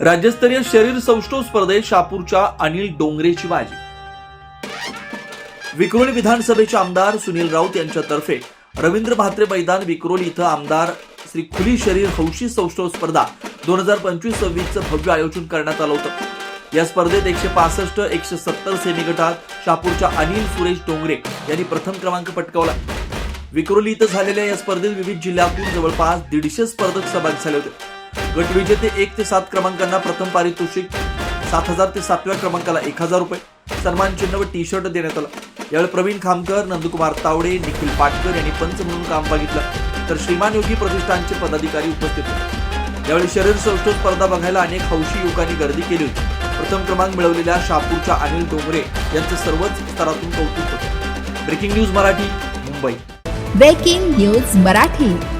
राज्यस्तरीय शरीर सौष्ठव स्पर्धेत शापूरच्या अनिल डोंगरेची बाजी. विक्रोळी विधानसभेचे आमदार सुनील राऊत यांच्यातर्फे रवींद्र भात्रे मैदान विक्रोळी इथं आमदार श्री खुली शरीर हौशी सौष्ठव स्पर्धा दोन हजार पंचवीस सव्वीसचं भव्य आयोजन करण्यात आलं होतं. या स्पर्धेत एकशे पासष्ट एकशे सत्तर सेमी गटात शापूरच्या अनिल सुरेश डोंगरे यांनी प्रथम क्रमांक पटकावला. विक्रोली इथं झालेल्या या स्पर्धेत विविध जिल्ह्यातून जवळपास दीडशे स्पर्धक सहभागी झाले होते. गट विजेते एक ते सात क्रमांकांना प्रथम पारितोषिक सात हजार ते सातव्या क्रमांकाला एक हजार रुपये. सन्मानचिन्ह व टी शर्ट देण्यात आला. यावेळी प्रवीण खामकर नंदकुमार तावडे निखिल पाटकर यांनी पंच म्हणून काम बघितलं. तर श्रीमान योगी प्रतिष्ठानचे पदाधिकारी उपस्थित होते. यावेळी शरीर सौष्ठव स्पर्धा बघायला अनेक हौशी युवकांनी गर्दी केली होती. प्रथम क्रमांक मिळवलेल्या शापूरच्या अनिल डोंगरे यांचं सर्वच स्तरातून कौतुक होतं. Breaking news Marathi Mumbai. Breaking news Marathi.